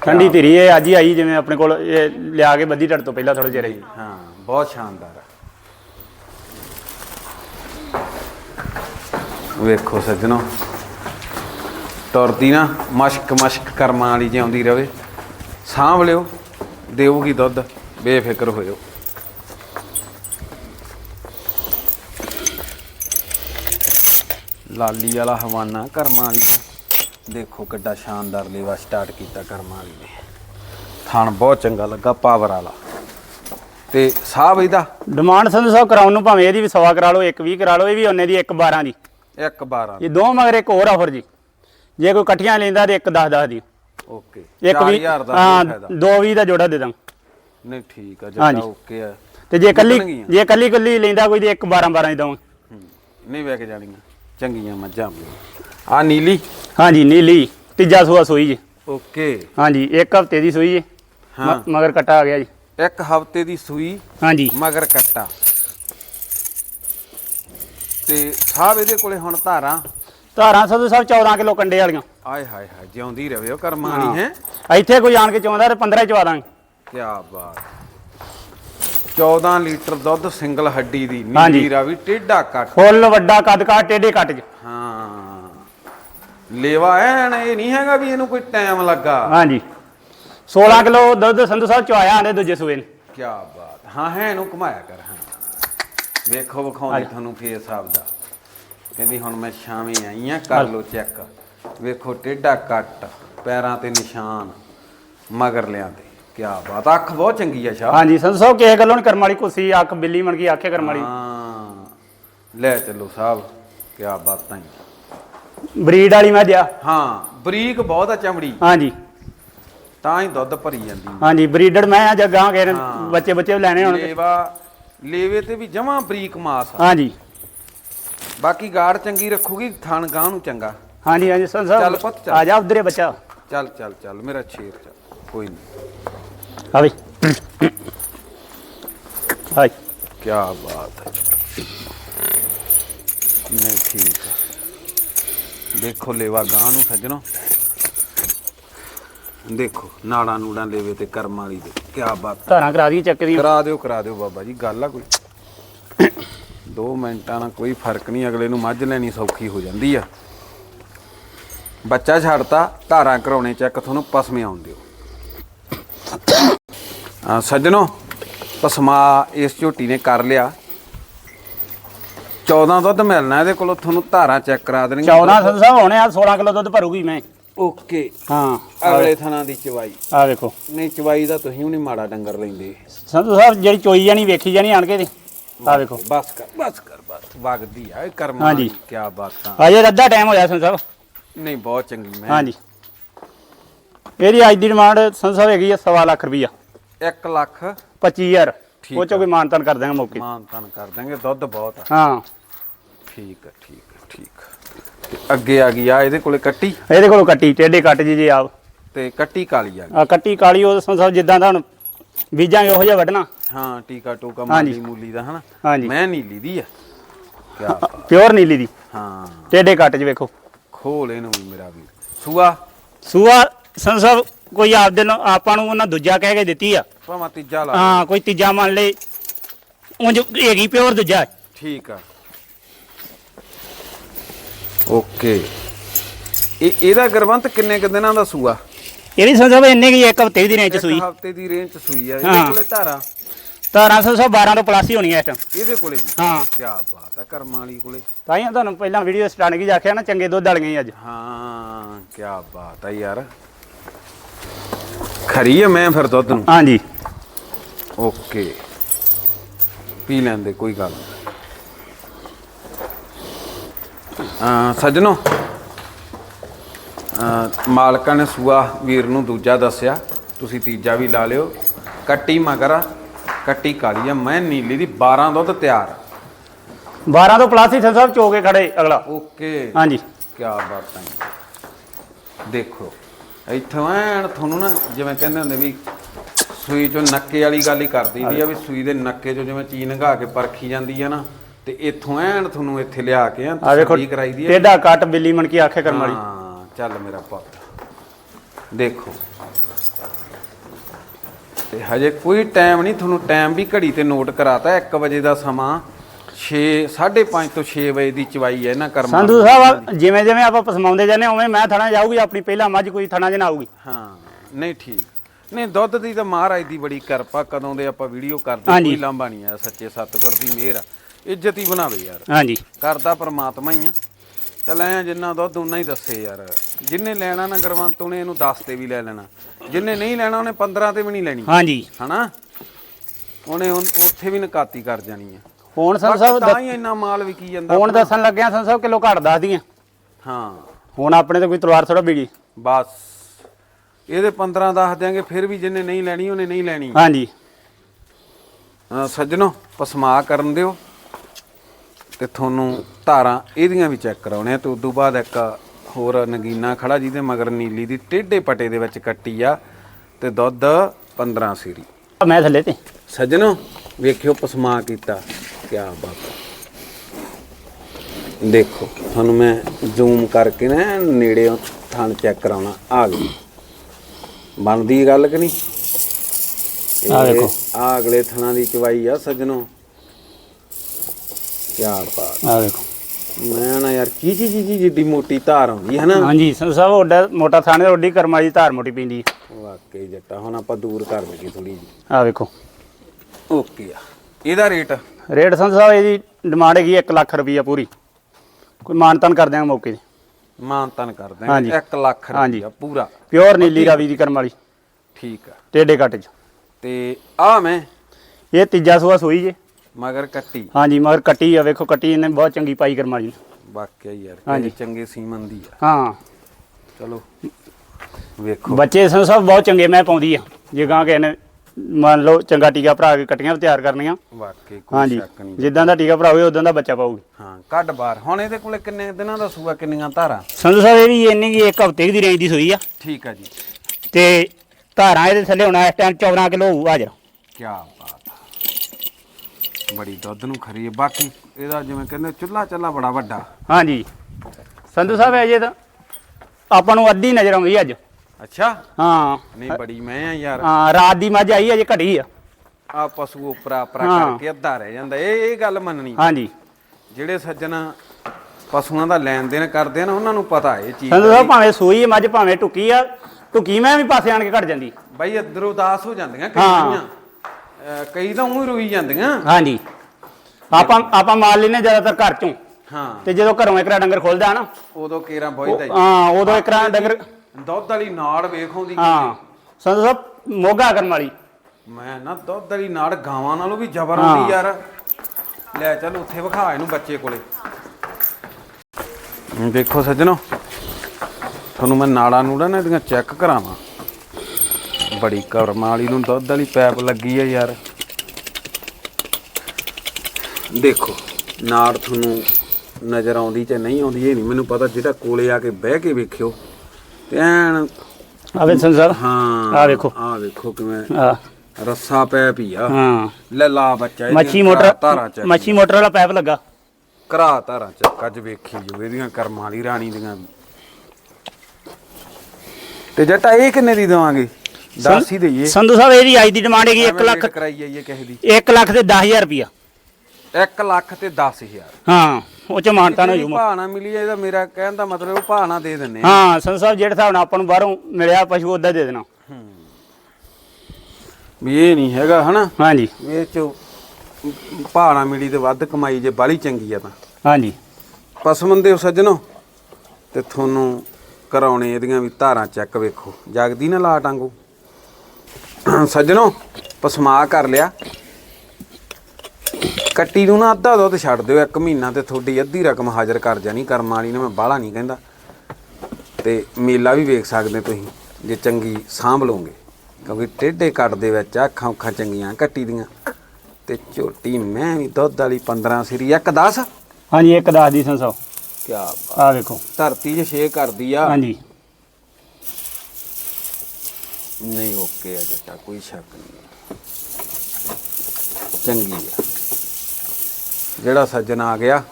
[SPEAKER 2] ਠੰਡੀ ਧੀਰੀ ਇਹ ਅੱਜ ਹੀ ਆਈ ਜਿਵੇਂ ਆਪਣੇ ਕੋਲ ਇਹ ਲਿਆ ਕੇ ਬੱਦੀ ਢੱਡ ਤੋਂ ਪਹਿਲਾਂ ਥੋੜੇ ਜਿਹੇ ਰਹੀ
[SPEAKER 1] ਹਾਂ ਬਹੁਤ ਸ਼ਾਨਦਾਰ ਆ। ਵੇਖੋ ਸੱਜਣੋ ਤੁਰਦੀ ਨਾ ਮਸ਼ਕ ਮਸ਼ਕ ਕਰਮਾਂ ਵਾਲੀ ਜੇ ਆਉਂਦੀ ਰਵੇ। ਸਾਂਭ ਲਿਓ ਦੇਊਗੀ ਦੁੱਧ ਬੇਫਿਕਰ ਹੋਇਓ। ਲਾਲੀ ਵਾਲਾ ਹਵਾਨਾ ਕਰਮਾਂ ਵਾਲੀ। ਦੇਖੋ ਕਿੱਡਾ ਸ਼ਾਨਦਾਰ ਲੇਵਾ ਸਟਾਰਟ ਕੀਤਾ ਕਰਮਾਂ ਵਾਲੀ ਨੇ। ਥਣ ਬਹੁਤ ਚੰਗਾ ਲੱਗਾ ਪਾਵਰ ਵਾਲਾ। ਤੇ ਸਾਹਬ ਇਹਦਾ?
[SPEAKER 2] ਡਿਮਾਂਡ ਸੰਧੂ ਸਾਹਿਬ ਕਰਾਉਣ ਨੂੰ ਭਾਵੇਂ ਇਹਦੀ ਵੀ ਸਵਾ ਕਰਾ ਲਓ ਇੱਕ 20 ਕਰਾ ਲਓ ਇਹ ਵੀ ਉਹਨੇ ਦੀ ਇੱਕ 12 ਦੀ।
[SPEAKER 1] 1 12
[SPEAKER 2] ਇਹ ਦੋ ਮਗਰ ਇੱਕ ਹੋਰ ਆਫਰ ਜੀ। ਜੇ ਕੋਈ ਇਕੱਠੀਆਂ ਲੈਂਦਾ ਤੇ ਇੱਕ 10 10 ਦੀ।
[SPEAKER 1] ਓਕੇ
[SPEAKER 2] ਇੱਕ ਵੀ
[SPEAKER 1] 4000 ਦਾ
[SPEAKER 2] ਹਾਂ
[SPEAKER 1] ਫਾਇਦਾ।
[SPEAKER 2] ਦੋ 20 ਦਾ ਜੋੜਾ ਦੇ ਦਾਂ
[SPEAKER 1] ਨਹੀਂ ਠੀਕ ਆ। ਜ਼ਿਆਦਾ ਓਕੇ ਆ।
[SPEAKER 2] ਤੇ ਜੇ ਕੱਲੀ। ਜੇ ਕੱਲੀ ਕੱਲੀ ਲੈਂਦਾ ਕੋਈ ਤੇ ਇੱਕ 12 12 ਦੀ ਦਵਾਂ
[SPEAKER 1] ਨਹੀਂ ਵੇਖ ਜਾਣੀਆਂ ਚੰਗੀਆਂ ਮੱਝਾਂ ਆ ਨੀਲੀ?
[SPEAKER 2] ਹਾਂਜੀ ਨੀਲੀ। ਤੀਜਾ ਸੂਆ ਸੋਈ ਜੀ।
[SPEAKER 1] ਓਕੇ।
[SPEAKER 2] ਹਾਂਜੀ ਇੱਕ ਹਫ਼ਤੇ ਦੀ ਸੂਈ ਜੀ।
[SPEAKER 1] ਹਾਂ।
[SPEAKER 2] ਮ- ਮਗਰ ਕੱਟਾ ਆ ਗਿਆ ਜੀ।
[SPEAKER 1] ਇੱਕ ਹਫ਼ਤੇ ਦੀ ਸੂਈ
[SPEAKER 2] ਹਾਂਜੀ।
[SPEAKER 1] ਮਗਰ ਕੱਟਾ। ਤੇ ਸਾਹਬ ਇਹਦੇ ਕੋਲੇ ਹੁਣ ਧਾਰਾਂ?
[SPEAKER 2] ਧਾਰਾਂ ਸੰਧੂ ਸਾਹਿਬ 14 ਕਿਲੋ ਕੰਡੇ ਵਾਲੀਆਂ।
[SPEAKER 1] ਆਏ ਹਾਏ ਹਾਏ ਜਿਉਂਦੀ ਰਵੇ ਉਹ ਕਰਮਾਂ ਵਾਲੀ ਹੈ।
[SPEAKER 2] ਇੱਥੇ ਕੋਈ ਆਣ ਕੇ ਚਾਹੁੰਦਾ ਤੇ 15 ਚਵਾ ਦਾਂਗੇ।
[SPEAKER 1] ਕੀ ਬਾਤ। 14 ਲੀਟਰ ਦੁੱਧ ਸਿੰਗਲ ਹੱਡੀ ਦੀ
[SPEAKER 2] ਹਾਂਜੀ।
[SPEAKER 1] ਨੀਲੀ ਰਾਵੀ ਟੇਢਾ ਕੱਟ।
[SPEAKER 2] ਫੁੱਲ ਵੱਡਾ ਕੱਦ ਕਾਟ ਟੇਢੇ ਕੱਟ ਚ।
[SPEAKER 1] ਹਾਂ। ਲੇਵਾ ਐਨ ਇਹ ਨਹੀਂ ਹੈਗਾ ਵੀ ਇਹਨੂੰ ਕੋਈ ਟਾਈਮ ਲੱਗਾ।
[SPEAKER 2] ਹਾਂਜੀ। 16 ਕਿਲੋ ਦੁੱਧ ਸੰਧੂ ਸਾਹਿਬ ਚਵਾਇਆ ਆਂਦੇ ਦੂਜੇ ਸੂਏ ਨੇ।
[SPEAKER 1] ਕੀ ਬਾਤ। ਹਾਂ ਹੈ ਇਹਨੂੰ ਘੁਮਾਇਆ ਕਰ ਹਾਂ। ਵੇਖੋ ਵਿਖਾਉਂਦੀ ਤੁਹਾਨੂੰ ਫੇਰ ਸਾਹਿਬ ਦਾ। ਕਹਿੰਦੀ ਹੁਣ ਮੈਂ ਸ਼ਾਮੇ ਆਈ ਆ ਕਰ ਲੋ ਚੈੱਕ। ਵੇਖੋ ਟੇਢਾ ਕੱਟ ਪੈਰਾਂ ਤੇ ਨਿਸ਼ਾਨ ਮਗਰ ਲਿਆਂਦੇ। ਕੀ ਬਾਤ ਅੱਖ ਬਹੁਤ ਚੰਗੀ ਆ ਸ਼ਾਹ।
[SPEAKER 2] ਹਾਂਜੀ ਸੰਧੂ ਸਾਹਿਬ ਕਿਸੇ ਗੱਲੋਂ ਕਰਮ ਵਾਲੀ ਕੁਸੀ ਅੱਖ ਬਿੱਲੀ ਬਣ ਗਈ ਆਖੇ ਕਰਮ ਵਾਲੀ।
[SPEAKER 1] ਹਾਂ ਲੈ ਚੱਲੋ ਸਾਹਿਬ ਕੀ ਬਾਤਾਂ ਈ
[SPEAKER 2] ਬਰੀਡ ਵਾਲੀ ਮੈਂ ਦਿਆ।
[SPEAKER 1] ਹਾਂ ਬਰੀਕ ਬਹੁਤ ਆ ਚਮੜੀ।
[SPEAKER 2] ਹਾਂਜੀ।
[SPEAKER 1] ਤਾਂ ਹੀ ਦੁੱਧ ਭਰੀ ਜਾਂਦੀ
[SPEAKER 2] ਹਾਂਜੀ ਬਰੀਡਡ ਮੈਂ ਆ ਜੱਗਾ ਕੇ
[SPEAKER 1] ਹਾਂ।
[SPEAKER 2] ਬੱਚੇ ਬੱਚੇ ਲੈਣੇ ਹੋਣਗੇ।
[SPEAKER 1] ਲੇਵਾ ਲੇਵੇ ਤੇ ਵੀ ਜਮਾਂ ਬਰੀਕ ਮਾਸ ਆ।
[SPEAKER 2] ਹਾਂਜੀ।
[SPEAKER 1] ਬਾਕੀ ਗਾੜ ਚੰਗੀ ਰੱਖੂਗੀ ਥਣ ਗਾਂ ਨੂੰ ਚੰਗਾ।
[SPEAKER 2] ਹਾਂਜੀ ਹਾਂਜੀ ਸੰਧੂ
[SPEAKER 1] ਚੱਲ
[SPEAKER 2] ਸਾਹਿਬ
[SPEAKER 1] ਪੁੱਤ, ਚੱਲ।
[SPEAKER 2] ਆ ਜਾ ਉਧਰੇ ਬੱਚਾ।
[SPEAKER 1] ਚੱਲ ਚੱਲ ਚੱਲ ਮੇਰਾ ਸ਼ੇਰ ਚੱਲ। ਕੋਈ ਨਹੀਂ
[SPEAKER 2] ਆ ਵੀ ਹਾਈ
[SPEAKER 1] ਕੀ ਬਾਤ ਹੈ। ਨਹੀਂ ਠੀਕ ਆ। ਦੇਖੋ ਲੇਵਾ ਗਾਂ ਨੂੰ ਸੱਜਣੋ। ਦੇਖੋ ਨਾੜਾਂ ਨੂੜਾਂ ਲੇਵੇ ਤੇ ਕਰਮ ਵਾਲੀ ਦੇ। ਕੀ ਬਾਤ
[SPEAKER 2] ਧਾਰਾਂ ਕਰਾ ਦੀ ਚੱਕ ਦੀ
[SPEAKER 1] ਕਰਾ ਦਿਓ ਕਰਾ ਦਿਓ ਬਾਬਾ ਜੀ ਗੱਲ ਆ ਕੋਈ। 2 ਮਿੰਟਾਂ ਨਾਲ ਕੋਈ ਫ਼ਰਕ ਨਹੀਂ ਅਗਲੇ ਨੂੰ ਮੱਝ ਲੈਣੀ ਸੌਖੀ ਹੋ ਜਾਂਦੀ ਆ। ਬੱਚਾ ਛੱਡਤਾ ਧਾਰਾਂ ਕਰਾਉਣੇ ਚੈੱਕ ਤੁਹਾਨੂੰ ਪਸਮੇ ਆਉਣ ਦਿਓ। ਸੱਜਣੋ ਪਸਮਾ ਇਸ ਝੋਟੀ ਨੇ ਕਰ ਲਿਆ। 14 ਦੁੱਧ ਮਿਲਣਾ ਇਹਦੇ ਕੋਲੋਂ ਤੁਹਾਨੂੰ ਧਾਰਾਂ ਚੈੱਕ ਕਰਾ ਦੇਣਗੇ।
[SPEAKER 2] 14 ਸੰਧੂ ਸਾਹਿਬ ਹੋਣੇ ਆ 16 ਕਿਲੋ ਦੁੱਧ ਭਰੂਗੀ ਮੈਂ।
[SPEAKER 1] ਓਕੇ।
[SPEAKER 2] ਹਾਂ
[SPEAKER 1] ਅਗਲੇ ਥਾਂ ਦੀ ਚਵਾਈ।
[SPEAKER 2] ਆ ਵੇਖੋ।
[SPEAKER 1] ਨਹੀਂ ਚਵਾਈ ਦਾ ਤੁਸੀਂ ਵੀ ਨਹੀਂ ਮਾੜਾ ਡੰਗਰ ਲੈਂਦੇ।
[SPEAKER 2] ਸੰਧੂ ਸਾਹਿਬ ਜਿਹੜੀ ਚੋਈ ਜਾਣੀ ਵੇਖੀ ਜਾਣੀ ਆਣ ਕੇ ਦੀ ਆ ਵੇਖੋ।
[SPEAKER 1] ਬਸ ਕਰ ਬਸ ਕਰ ਬਸ। ਵਗਦੀ ਆ ਇਹ ਕਰਮ
[SPEAKER 2] ਹਾਂਜੀ।
[SPEAKER 1] ਕੀ ਬਾਤਾਂ
[SPEAKER 2] ਅਜੇ ਅੱਧਾ ਟਾਈਮ ਹੋਇਆ ਸੰਧੂ ਸਾਹਿਬ।
[SPEAKER 1] ਨਹੀਂ ਬਹੁਤ ਚੰਗੀ ਮੈਂ।
[SPEAKER 2] ਹਾਂਜੀ। ਇਹਦੀ ਅੱਜ ਦੀ ਡਿਮਾਂਡ ਸੰਧੂ ਸਾਹਿਬ ਹੈਗੀ ਆ ਸਵਾ ਲੱਖ ਰੁਪਈਆ।
[SPEAKER 1] 1 ਲੱਖ।
[SPEAKER 2] 25000
[SPEAKER 1] ਠੀਕ
[SPEAKER 2] ਉਹ ਚੋਂ ਕੋਈ ਮਾਨਤਨ ਕਰ ਦਾਂਗੇ ਮੌਕੇ ਤੇ।
[SPEAKER 1] ਮਾਨ ਤਨ ਕਰ ਦਾਂਗੇ ਦੁੱਧ ਬਹੁਤ ਆ।
[SPEAKER 2] ਹਾਂ।
[SPEAKER 1] ਠੀਕ ਆ ਠੀਕ ਆ ਠੀਕ। ਤੇ ਅੱਗੇ ਆ ਗਈ ਆ ਇਹਦੇ ਕੋਲੇ ਕੱਟੀ?
[SPEAKER 2] ਇਹਦੇ ਕੋਲੋਂ ਕੱਟੀ ਟੇਡੇ ਕੱਟ ਜੀ ਜੇ ਆਪ।
[SPEAKER 1] ਤੇ ਕੱਟੀ ਕਾਲੀ ਆ ਗਈ।
[SPEAKER 2] ਆ ਕੱਟੀ ਕਾਲੀ ਉਹ ਸੰਧੂ ਸਾਹਿਬ ਜਿੱਦਾਂ ਦਾ ਹੁਣ ਬੀਜਾਂਗੇ ਉਹੋ ਜਿਹਾ ਵੱਢਣਾ।
[SPEAKER 1] ਹਾਂ ਟੀਕਾ ਟੋਕਾ
[SPEAKER 2] ਹਾਂਜੀ।
[SPEAKER 1] ਮੂਲੀ ਮੂਲੀ ਦਾ ਹਨਾ?
[SPEAKER 2] ਹਾਂਜੀ।
[SPEAKER 1] ਮੈਂ ਨੀਲੀ ਦੀ ਆ। ਕੀ ਬਾਤ।
[SPEAKER 2] ਪਿਓਰ ਨੀਲੀ ਦੀ।
[SPEAKER 1] ਹਾਂ।
[SPEAKER 2] ਟੇਡੇ ਕੱਟ ਚ ਵੇਖੋ।
[SPEAKER 1] ਖੋਲ ਇਹਨੂੰ ਵੀ ਮੇਰਾ ਵੀ ਸੂਆ?
[SPEAKER 2] ਸੂਆ ਸੰਧੂ ਸਾਹਿਬ ਕੋਈ ਆਪਦੇ ਨੂੰ ਆਪਾਂ ਨੂੰ ਉਹਨਾਂ ਦੂਜਾ ਕਹਿ ਕੇ ਦਿੱਤੀ ਆ।
[SPEAKER 1] ਭਾਵੇਂ ਤੀਜਾ ਲਾ
[SPEAKER 2] ਹਾਂ ਕੋਈ ਤੀਜਾ ਮੰਨ ਲੈ ਉਂਝ ਹੈਗੀ ਪਿਓਰ ਦੂਜਾ।
[SPEAKER 1] ਠੀਕ ਆ। ਓਕੇ। ਇਹ ਇਹਦਾ ਗਰਵੰਤ ਕਿੰਨੇ ਕੁ ਦਿਨਾਂ ਦਾ ਸੂਆ?
[SPEAKER 2] ਇਹਦੀ ਸੰਧੂ ਸਾਹਿਬ ਇੰਨੇ ਕੀ ਇੱਕ ਹਫ਼ਤੇ ਦੀ ਰੇਂਜ ਚ ਸੂਈ।
[SPEAKER 1] ਹਫ਼ਤੇ ਦੀ ਰੇਂਜ ਚ ਸੂਈ ਆ। ਇਹਦੇ
[SPEAKER 2] ਹਾਂ।
[SPEAKER 1] ਕੋਲੇ ਧਾਰਾ?
[SPEAKER 2] ਧਾਰਾਂ ਸੰਧੂ ਸਾਹਿਬ 12 ਤੋਂ ਪਲੱਸ ਹੀ ਹੋਣੀ ਐ ਇਸ ਟਾਈਮ
[SPEAKER 1] ਇਹਦੇ ਕੋਲੇ ਵੀ?
[SPEAKER 2] ਹਾਂ।
[SPEAKER 1] ਕੀ ਬਾਤ ਆ ਕਰਮਾਂ ਵਾਲੀ ਕੋਲੇ।
[SPEAKER 2] ਤਾਂ ਹੀ ਤੁਹਾਨੂੰ ਪਹਿਲਾਂ ਵੀਡੀਓ ਸਟਾਰਟ ਕੀ ਆਖਿਆ ਨਾ ਚੰਗੇ ਦੁੱਧ ਵਾਲੀਆਂ ਹੀ ਅੱਜ।
[SPEAKER 1] ਹਾਂ ਕੀ ਬਾਤ ਆ ਯਾਰ। ਖਰੀ ਆ ਮੈਂ ਫਿਰ ਦੁੱਧ ਨੂੰ?
[SPEAKER 2] ਹਾਂਜੀ।
[SPEAKER 1] ਓਕੇ। ਪੀ ਲੈਂਦੇ ਕੋਈ ਗੱਲ ਨਹੀਂ। ਆ ਸੱਜਣੋ ਮਾਲਕਾਂ ਨੇ ਸੂਆ ਵੀਰ ਨੂੰ ਦੂਜਾ ਦੱਸਿਆ ਤੁਸੀਂ ਤੀਜਾ ਵੀ ਲਾ ਲਿਓ। ਕੱਟੀ ਮਗਰਾ ਕੱਟੀ ਕਾਲੀ ਆ ਮੈਂ ਨੀਲੀ ਦੀ 12 ਦੁੱਧ ਤਿਆਰ।
[SPEAKER 2] 12 ਤੋਂ ਪਲੱਸ ਹੀ ਸਾਹਿਬ ਚੋ ਕੇ ਖੜੇ ਅਗਲਾ।
[SPEAKER 1] ਓਕੇ।
[SPEAKER 2] ਹਾਂਜੀ।
[SPEAKER 1] ਕੀ ਬਾਤ ਹੈ। ਦੇਖੋ ਇੱਥੋਂ ਐਨ ਤੁਹਾਨੂੰ ਨਾ ਜਿਵੇਂ ਕਹਿੰਦੇ ਹੁੰਦੇ ਵੀ ਸੂਈ ਚੋਂ ਨੱਕੇ ਵਾਲੀ ਗੱਲ ਹੀ ਕਰਦੀ ਦੀ ਆ ਵੀ ਸੂਈ ਦੇ ਨੱਕੇ ਚੋਂ ਜਿਵੇਂ ਚੀਨ ਨਗਾ ਕੇ ਪਰਖੀ ਜਾਂਦੀ ਆ ਨਾ ਤੇ ਇੱਥੋਂ ਐਨ ਤੁਹਾਨੂੰ ਇੱਥੇ ਲਿਆ ਕੇ ਆ
[SPEAKER 2] ਆ ਵੇਖੋ
[SPEAKER 1] ਤਸੱਲੀ ਕਰਾਈ ਦੀ ਆ।
[SPEAKER 2] ਟੇਡਾ ਕੱਟ ਬਿੱਲੀ ਮਣ ਕੀ ਆਖੇ ਕਰਮ ਵਾਲੀ।
[SPEAKER 1] ਹਾਂ ਚੱਲ ਮੇਰਾ ਪੁੱਤ। ਦੇਖੋ। ਤੇ ਹਜੇ ਕੋਈ ਟਾਈਮ ਨਹੀਂ ਤੁਹਾਨੂੰ ਟਾਈਮ ਵੀ ਘੜੀ ਤੇ ਨੋਟ ਕਰਾਤਾ 1 ਵਜੇ ਦਾ ਸਮਾਂ। 6 5:30 ਤੋਂ 6 ਵਜੇ ਦੀ ਚਵਾਈ ਹੈ ਇਹਨਾਂ ਕਰਮਾਂ
[SPEAKER 2] ਸੰਧੂ। ਸਾਹਿਬ ਜਿਵੇਂ ਜਿਵੇਂ ਆਪਾਂ ਪਸਮਾਉਂਦੇ ਜਾਂਦੇ ਉਵੇਂ ਮੈਂ ਥਣਾ ਜਾਊਗੀ ਆਪਣੀ ਪਹਿਲਾ ਮੱਝ ਕੋਈ ਥਣਾ ਨਾ ਆਊਗੀ।
[SPEAKER 1] ਹਾਂ ਨਹੀਂ ਠੀਕ। ਨਹੀਂ ਦੁੱਧ ਦੀ ਤਾਂ ਮਹਾਰਾਜ ਦੀ ਬੜੀ ਕਿਰਪਾ ਕਦੋਂ ਦੇ ਆਪਾਂ ਵੀਡੀਓ ਕਰਦੇ। ਕੋਈ ਲਾਂਭਾ ਨਹੀਂ ਆ ਸੱਚੇ ਸਤਿਗੁਰ ਦੀ ਮਿਹਰ ਆ। ਇੱਜ਼ਤ ਹੀ ਬਣਾਵੇ ਯਾਰ।
[SPEAKER 2] ਹਾਂਜੀ।
[SPEAKER 1] ਕਰਦਾ ਪਰਮਾਤਮਾ ਹੀ ਆ। ਚੱਲ ਐ ਜਿੰਨਾ ਦੁੱਧ ਉਨਾ ਹੀ ਦੱਸੇ ਯਾਰ। ਜਿੰਨੇ ਲੈਣਾ ਨਾ ਗਰਵੰਤ ਉਹਨੇ ਇਹਨੂੰ 10 ਤੇ ਵੀ ਲੈ ਲੈਣਾ। ਜਿੰਨੇ ਨਹੀਂ ਲੈਣਾ ਉਹਨੇ 15 ਤੇ ਵੀ ਨਹੀਂ ਲੈਣੀ।
[SPEAKER 2] ਹਾਂਜੀ।
[SPEAKER 1] ਹਨਾ? ਉਹਨੇ ਉੱਥੇ ਵੀ ਨਕਾਤੀ ਕਰ ਜਾਣੀ ਆ।
[SPEAKER 2] ਹੁਣ ਸੰਧੂ ਸਾਹਿਬ
[SPEAKER 1] ਤਾਂ ਹੀ ਇੰਨਾ ਮਾਲ ਵਿਕੀ ਜਾਂਦਾ
[SPEAKER 2] ਹੁਣ ਦੱਸਣ ਲੱਗਿਆ ਸੰਧੂ ਸਾਹਿਬ ਕਿਲੋ ਘੱਟ ਦੱਸਦੀਆਂ।
[SPEAKER 1] ਹਾਂ।
[SPEAKER 2] ਹੁਣ ਆਪਣੇ ਤੇ ਕੋਈ ਤਲਵਾਰ ਥੋੜਾ ਬੀੜੀ
[SPEAKER 1] ਬਸ। ਇਹਦੇ 15 ਦੱਸ ਦਿਆਂਗੇ ਫਿਰ ਵੀ ਜਿੰਨੇ ਨਹੀਂ ਲੈਣੀ ਉਹਨੇ ਨਹੀਂ ਲੈਣੀ।
[SPEAKER 2] ਹਾਂਜੀ।
[SPEAKER 1] ਅਹ ਸੱਜਣੋ ਪਸਮਾ ਕਰਨ ਦਿਓ। ਤੇ ਤੁਹਾਨੂੰ ਧਾਰਾਂ ਇਹਦੀਆਂ ਵੀ ਚੈੱਕ ਕਰਾਉਣੇ ਆ ਤੇ ਉਦੋਂ ਬਾਅਦ ਇੱਕ ਹੋਰ ਨਗੀਨਾ ਖੜਾ ਜਿਹਦੇ ਮਗਰ ਨੀਲੀ ਦੀ ਟੇਢੇ ਪਟੇ ਦੇ ਵਿੱਚ ਕੱਟੀ ਆ ਤੇ ਦੁੱਧ 15 ਸੀਰੀ।
[SPEAKER 2] ਮੈਂ ਥੱਲੇ ਤੇ।
[SPEAKER 1] ਸੱਜਣੋ ਵੇਖਿਓ ਪਸਮਾ ਕੀਤਾ। ਕੀ ਬਾਤ ਦੇਖੋ ਤੁਹਾਨੂੰ ਮੈਂ ਜ਼ੂਮ ਕਰਕੇ ਨਾ ਨੇੜਿਓਂ ਥਣ ਚੈੱਕ ਕਰਾਉਣਾ। ਆ ਗਈ। ਬਣਦੀ ਗੱਲ ਕਿ ਨਹੀਂ?
[SPEAKER 2] ਆਹ ਦੇਖੋ।
[SPEAKER 1] ਆ ਅਗਲੇ ਥਣਾਂ ਦੀ ਚਵਾਈ ਆ ਸੱਜਣੋ। ਕੀ ਬਾਤ।
[SPEAKER 2] ਆ ਦੇਖੋ।
[SPEAKER 1] ਮੈਂ ਨਾ ਯਾਰ ਕੀ ਚੀਜ਼ ਜੀ ਜਿੱਡੀ ਮੋਟੀ ਧਾਰ ਆਉਂਦੀ ਹੈ ਨਾ?
[SPEAKER 2] ਹਾਂਜੀ ਸਾਹਿਬ ਓਡਾ ਮੋਟਾ ਥਾਣੇ ਓਡੀ ਕਰਮਾ ਦੀ ਧਾਰ ਮੋਟੀ ਪੀਂਦੀ
[SPEAKER 1] ਵਾਕਈ ਜੱਟਾ ਹੁਣ ਆਪਾਂ ਦੂਰ ਕਰ ਲਈਏ ਥੋੜੀ ਜੀ
[SPEAKER 2] ਆ ਵੇਖੋ
[SPEAKER 1] ਓਕੇ ਆ। ਇਹਦਾ ਰੇਟ?
[SPEAKER 2] ਰੇਟ ਸੰਧੂ ਸਾਹਿਬ ਇਹਦੀ ਡਿਮਾਂਡ ਹੈਗੀ 1 ਲੱਖ ਰੁਪਈਆ ਪੂਰੀ। ਕੋਈ ਮਾਨਤਨ ਕਰ ਦਿਆਂਗੇ ਮੌਕੇ ਤੇ
[SPEAKER 1] ਮਾਨਤਨ ਕਰ
[SPEAKER 2] ਹਾਂਜੀ।
[SPEAKER 1] ਦਾਂਗੇ 1 ਲੱਖ
[SPEAKER 2] ਹਾਂਜੀ।
[SPEAKER 1] ਰੁਪਇਆ ਪੂਰਾ।
[SPEAKER 2] ਪਿਓਰ ਨੀਲੀ ਰਾਵੀ ਦੀ ਕਰਮ ਵਾਲੀ।
[SPEAKER 1] ਠੀਕ ਆ।
[SPEAKER 2] ਟੇਡੇ ਕੱਟ ਚ।
[SPEAKER 1] ਤੇ ਆ ਮੈਂ।
[SPEAKER 2] ਇਹ ਤੀਜਾ ਸੂਆ ਸੂਈ ਜੇ।
[SPEAKER 1] ਮਗਰ ਕੱਟੀ।
[SPEAKER 2] ਹਾਂਜੀ ਮਗਰ ਕੱਟੀ ਆ ਵੇਖੋ ਕੱਟੀ ਇਹਨੇ ਬਹੁਤ ਚੰਗੀ ਪਾਈ ਕਰਮ ਵਾਲੀ। ਨੇ।
[SPEAKER 1] ਵਾਕਿਆ ਯਾਰ
[SPEAKER 2] ਹਾਂਜੀ।
[SPEAKER 1] ਕਿਹੜੇ ਚੰਗੇ ਸੀਮਨ ਦੀ ਆ।
[SPEAKER 2] ਹਾਂ।
[SPEAKER 1] ਚਲੋ। ਵੇਖੋ।
[SPEAKER 2] ਬੱਚੇ ਸੰਧੂ ਸਾਹਿਬ ਬਹੁਤ ਚੰਗੇ ਮੈਂ ਪਾਉਂਦੀ ਆ। ਜੇ ਗਾਂ ਕਿਸੇ ਨੇ ਮੰਨ ਲਓ ਚੰਗਾ ਟੀਕਾ ਭਰਾ ਕੇ ਕੱਟੀਆਂ ਤਿਆਰ ਕਰਨੀਆਂ।
[SPEAKER 1] ਵਾਕਈ ਕੋਈ
[SPEAKER 2] ਹਾਂਜੀ
[SPEAKER 1] ਸ਼ੱਕ ਨਹੀਂ।
[SPEAKER 2] ਜਿੱਦਾਂ ਦਾ ਟੀਕਾ ਭਰਾਵੇ ਉਦਾਂ ਦਾ ਬੱਚਾ ਪਾਊਗੀ।
[SPEAKER 1] ਹਾਂ ਕੱਢ ਬਾਹਰ। ਹੁਣ ਇਹਦੇ ਕੋਲੇ ਕਿੰਨੇ ਦਿਨਾਂ ਦਾ ਸੂਆ ਕਿੰਨੀਆਂ ਧਾਰਾਂ?
[SPEAKER 2] ਸੰਧੂ ਸਾਹਿਬ ਇਹ ਵੀ ਇੰਨੀ ਕੀ ਇੱਕ ਹਫ਼ਤੇ ਦੀ ਰੇਂਜ ਦੀ ਸੂਈ ਆ।
[SPEAKER 1] ਠੀਕ ਆ ਜੀ।
[SPEAKER 2] ਤੇ ਧਾਰਾਂ ਇਹਦੇ ਥੱਲੇ ਹੋਣਾ ਇਸ ਟਾਈਮ 14 ਕਿਲੋ ਹੋਊ ਹਾਜ਼ਰ।
[SPEAKER 1] ਕੀ ਬਾਤ ਆ। ਬੜੀ ਦੁੱਧ ਨੂੰ ਖਰੀ ਹੈ ਬਾਕੀ ਇਹਦਾ ਜਿਵੇਂ ਕਹਿੰਦੇ ਚੁੱਲਾ ਚੱਲਾ ਬੜਾ ਵੱਡਾ।
[SPEAKER 2] ਹਾਂਜੀ। ਸੰਧੂ ਸਾਹਿਬ ਅਜੇ ਤਾਂ ਆਪਾਂ ਨੂੰ ਅੱਧੀ ਨਜ਼ਰ ਆਉਂਦੀ ਅੱਜ।
[SPEAKER 1] ਅੱਛਾ?
[SPEAKER 2] ਹਾਂ।
[SPEAKER 1] ਨਹੀਂ ਬੜੀ ਮੈਂ ਆ ਯਾਰ।
[SPEAKER 2] ਹਾਂ ਰਾਤ ਦੀ ਮੱਝ ਆਈ ਅਜੇ ਘਟੀ ਆ।
[SPEAKER 1] ਆ ਪਸ਼ੂ ਉਪਰਾ ਉਪਰਾ
[SPEAKER 2] ਹਾਂ।
[SPEAKER 1] ਕਰਕੇ ਅੱਧਾ ਰਹਿ ਜਾਂਦਾ। ਇਹ ਇਹ ਗੱਲ ਮੰਨਣੀ।
[SPEAKER 2] ਹਾਂਜੀ।
[SPEAKER 1] ਜਿਹੜੇ ਸੱਜਣ ਪਸ਼ੂਆਂ ਦਾ ਲੈਣ ਦੇਣ ਕਰਦੇ ਆ ਨਾ ਉਹਨਾਂ ਨੂੰ ਪਤਾ ਇਹ ਚੀਜ਼
[SPEAKER 2] ਸੰਧੂ ਸਾਹਿਬ ਭਾਵੇਂ ਸੂਈ ਮੱਝ ਭਾਵੇਂ ਟੁੱਕੀ ਆ ਟੁੱਕੀ ਮੈਂ ਵੀ ਪਾਸੇ ਆਣ ਕੇ ਘਟ ਜਾਂਦੀ।
[SPEAKER 1] ਬਈ ਇੱਧਰ ਉਦਾਸ ਹੋ ਜਾਂਦੀਆਂ ਕਈ
[SPEAKER 2] ਹਾਂ।
[SPEAKER 1] ਦੀਆਂ ਅਹ ਕਈ ਤਾਂ ਉਹੀ ਰੋਈ ਜਾਂਦੀਆਂ।
[SPEAKER 2] ਹਾਂਜੀ। ਆਪਾਂ ਆਪਾਂ ਮਾਲ ਲੈਨੇ ਜ਼ਿਆਦਾਤਰ ਘਰ ਚੋਂ।
[SPEAKER 1] ਹਾਂ।
[SPEAKER 2] ਤੇ ਜਦੋਂ ਘਰੋਂ ਇਕਰਾ ਡੰਗਰ ਖੋਲਦਾ ਨਾ
[SPEAKER 1] ਉਦੋਂ ਕੇਰਾ ਬੋਝਦਾ ਹੀ।
[SPEAKER 2] ਹਾਂ ਉਦੋਂ ਇਕਰਾ ਡੰਗਰ
[SPEAKER 1] ਦੁੱਧ ਵਾਲੀ ਨਾੜ ਵੇਖ ਆਉਂਦੀ
[SPEAKER 2] ਹਾਂ ਸੰਧੂ ਸਾਹਿਬ ਮੋਗਾ ਕਰਨ ਵਾਲੀ।
[SPEAKER 1] ਮੈਂ ਨਾ ਦੁੱਧ ਵਾਲੀ ਨਾੜ ਗਾਵਾਂ ਨਾਲੋਂ ਵੀ ਜ਼ਬਰ
[SPEAKER 2] ਹਾਂ।
[SPEAKER 1] ਆਉਂਦੀ ਯਾਰ। ਲੈ ਚੱਲ ਉੱਥੇ ਵਿਖਾ ਇਹਨੂੰ ਬੱਚੇ ਕੋਲੇ। ਦੇਖੋ ਸੱਜਣੋ ਤੁਹਾਨੂੰ ਮੈਂ ਨਾੜਾਂ ਨੂੜਾਂ ਨਾ ਇਹਦੀਆਂ ਚੈੱਕ ਕਰਾਵਾਂ। ਬੜੀ ਕਰਮ ਵਾਲੀ ਨੂੰ ਦੁੱਧ ਵਾਲੀ ਪੈਪ ਲੱਗੀ ਹੈ ਯਾਰ। ਦੇਖੋ ਨਾੜ ਤੁਹਾਨੂੰ ਨਜ਼ਰ ਆਉਂਦੀ ਜਾਂ ਨਹੀਂ ਆਉਂਦੀ ਇਹ ਨਹੀਂ ਮੈਨੂੰ ਪਤਾ ਜਿਹੜਾ ਕੋਲੇ ਆ ਕੇ ਬਹਿ ਕੇ ਵੇਖਿਓ। ਐਨ
[SPEAKER 2] ਆਵੇ ਸੰਧੂ ਸਾਹਿਬ
[SPEAKER 1] ਹਾਂ
[SPEAKER 2] ਆਹ ਵੇਖੋ।
[SPEAKER 1] ਆਹ ਵੇਖੋ ਕਿਵੇਂ
[SPEAKER 2] ਆ
[SPEAKER 1] ਰੱਸਾ ਪੈ ਪੀਆ
[SPEAKER 2] ਹਾਂ।
[SPEAKER 1] ਲੈ ਲਾ ਬੱਚਾ ਇਹਦੀਆਂ
[SPEAKER 2] ਮੱਛੀ ਮੋਟਰ ਮੱਛੀ ਮੋਟਰ ਵਾਲਾ ਪੈਪ ਲੱਗਾ।
[SPEAKER 1] ਕਰਾ ਧਾਰਾਂ ਚੱਕ ਅੱਜ ਵੇਖੀ ਜੋ ਇਹਦੀਆਂ ਕਰਮਾਂ ਵਾਲੀ ਰਾਣੀ ਦੀਆਂ। ਵੀ। ਤੇ ਜੱਟਾ ਇਹ ਕਿੰਨੇ ਦੀ ਦਵਾਂਗੇ? 10 ਹੀ ਦਈਏ।
[SPEAKER 2] ਸੰਧੂ ਸਾਹਿਬ ਇਹਦੀ ਅੱਜ ਦੀ ਡਿਮਾਂਡ ਹੈਗੀ 1
[SPEAKER 1] ਐਵੇਂ
[SPEAKER 2] ਲੱਖ
[SPEAKER 1] ਕਰਾਈ ਜਾਈਏ ਕਿਸੇ ਦੀ।
[SPEAKER 2] 1 ਲੱਖ ਤੇ 10000 ਰੁਪਿਆ
[SPEAKER 1] 1 ਲੱਖ ਤੇ 10000
[SPEAKER 2] ਹਾਂ। ਉਹ ਚ ਮਾਨਤਾ ਨਾ ਜੂ
[SPEAKER 1] ਭਾਣਾ ਮਿਲੀ ਇਹਦਾ ਮੇਰਾ ਕਹਿਣ ਦਾ ਮਤਲਬ ਉਹ ਭਾਣਾ ਦੇ ਦਿੰਨੇ ਆ।
[SPEAKER 2] ਹਾਂ ਸੰਧੂ ਸਾਹਿਬ ਜਿਹੜੇ ਹਿਸਾਬ ਨਾਲ ਆਪਾਂ ਨੂੰ ਬਾਹਰੋਂ ਮਿਲਿਆ ਪਸ਼ੂ ਉਹਦਾ ਦੇ ਦੇਣਾ।
[SPEAKER 1] ਵੀ ਇਹ ਨਹੀਂ ਹੈਗਾ ਹਨਾ?
[SPEAKER 2] ਹਾਂਜੀ।
[SPEAKER 1] ਇਹ ਚ ਭਾਣਾ ਮਿਲੀ ਤੇ ਵੱਧ ਕਮਾਈ ਜੇ ਬਾਲੀ ਚੰਗੀ ਆ ਤਾਂ।
[SPEAKER 2] ਹਾਂਜੀ।
[SPEAKER 1] ਪਸਮਨ ਦੇ ਸੱਜਣੋ ਤੇ ਤੁਹਾਨੂੰ ਕਰਾਉਣੇ ਇਹਦੀਆਂ ਵੀ ਧਾਰਾਂ ਚੈੱਕ ਵੇਖੋ। ਜਗਦੀ ਨਾ ਲਾ ਟਾਂਗੋ ਸੱਜਣੋ ਪਸਮਾ ਕਰ ਲਿਆ। ਕੱਟੀ ਨੂੰ ਨਾ ਅੱਧਾ ਦੁੱਧ ਛੱਡ ਦਿਓ ਇੱਕ ਮਹੀਨਾ ਤੇ ਤੁਹਾਡੀ ਅੱਧੀ ਰਕਮ ਹਾਜ਼ਰ ਕਰ ਜਾਣੀ ਕਰਮ ਵਾਲੀ ਨੇ ਮੈਂ ਬਾਹਲਾ ਨਹੀਂ ਕਹਿੰਦਾ। ਤੇ ਮੇਲਾ ਵੀ ਵੇਖ ਸਕਦੇ ਤੁਸੀਂ ਜੇ ਚੰਗੀ ਸਾਂਭ ਲਓਗੇ। ਕਿਉਂਕਿ ਟੇਢੇ ਕੱਟ ਦੇ ਵਿੱਚ ਅੱਖਾਂ ਅੱਖਾਂ ਚੰਗੀਆਂ ਕੱਟੀ ਦੀਆਂ। ਤੇ ਝੋਟੀ ਮੈਂ ਵੀ ਦੁੱਧ ਵਾਲੀ 15 ਸਿਰੀ ਇੱਕ 10
[SPEAKER 2] ਹਾਂਜੀ ਇੱਕ ਦੱਸ ਦੀ ਸੰਧੂ ਸਾਹਿਬ
[SPEAKER 1] ਕਿਆ
[SPEAKER 2] ਆ ਵੇਖੋ।
[SPEAKER 1] ਧਰਤੀ 'ਚ ਛੇ ਕਰਦੀ ਆ।
[SPEAKER 2] ਹਾਂਜੀ।
[SPEAKER 1] ਨਹੀਂ ਓਕੇ ਆ ਜੱਟਾ ਕੋਈ ਸ਼ੱਕ ਨਹੀਂ। ਚੰਗੀ ਆ। ਜਿਹੜਾ ਸੱਜਣ ਆ ਗਿਆ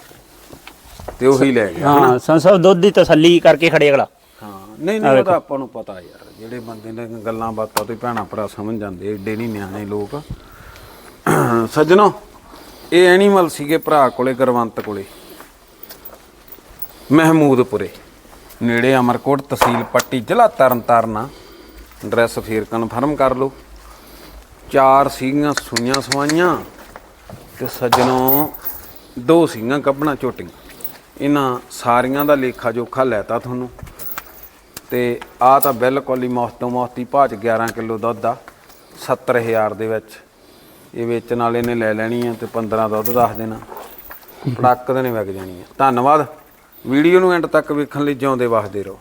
[SPEAKER 1] ਤੇ ਉਹੀ ਲੈ ਗਿਆ
[SPEAKER 2] ਹਾਂ ਸਾਹਿਬ ਦੁੱਧ ਦੀ ਤਸੱਲੀ ਕਰਕੇ ਖੜੇ ਅਗਲਾ।
[SPEAKER 1] ਹਾਂ ਨਹੀਂ ਨਹੀਂ ਉਹ ਤਾਂ ਆਪਾਂ ਨੂੰ ਪਤਾ ਯਾਰ ਜਿਹੜੇ ਬੰਦੇ ਨੇ ਗੱਲਾਂ ਬਾਤਾਂ ਤੇ ਭੈਣਾ ਭਰਾ ਸਮਝ ਜਾਂਦੇ ਏਡੇ ਨਹੀਂ ਨਿਆਣੇ ਲੋਕ। [clears throat] ਸੱਜਣੋ ਇਹ ਐਨੀਮਲ ਸੀਗੇ ਭਰਾ ਕੋਲੇ ਗੁਰਵੰਤ ਕੋਲੇ ਮਹਿਮੂਦਪੁਰੇ। ਨੇੜੇ ਅਮਰਕੋਟ ਤਹਿਸੀਲ ਪੱਟੀ ਜ਼ਿਲ੍ਹਾ ਤਰਨਤਾਰਨ। ਐਡਰੈਸ ਫੇਰ ਕਨਫਰਮ ਕਰ ਲਓ। ਚਾਰ ਸੀਗੀਆਂ ਸੂਈਆਂ ਸਵਾਈਆਂ। ਤੇ ਸੱਜਣੋ ਦੋ ਸੀਗੀਆਂ ਕੱਢਣਾ ਝੋਟੀਆਂ। ਇਹਨਾਂ ਸਾਰੀਆਂ ਦਾ ਲੇਖਾ ਜੋਖਾ ਲੈਤਾ ਤੁਹਾਨੂੰ। ਤੇ ਆ ਤਾਂ ਬਿਲਕੁਲ ਹੀ ਮੌਤੋਂ ਮੌਤੀ ਭਾਜ 11 ਕਿਲੋ ਦੁੱਧ ਆ 70000 ਦੇ ਵਿੱਚ। ਇਹ ਵੇਚਣ ਵਾਲੇ ਨੇ ਲੈ ਲੈਣੀ ਆ ਤੇ 15 ਦੁੱਧ ਦੱਸ ਦੇਣਾ। ਪੜਕ ਦੇ ਨੇ ਵਿਕ ਜਾਣੀ ਆ। ਧੰਨਵਾਦ। ਵੀਡੀਓ ਨੂੰ ਐਂਡ ਤੱਕ ਵੇਖਣ ਲਈ ਜਿਉਂਦੇ ਵਸਦੇ ਰਹੋ।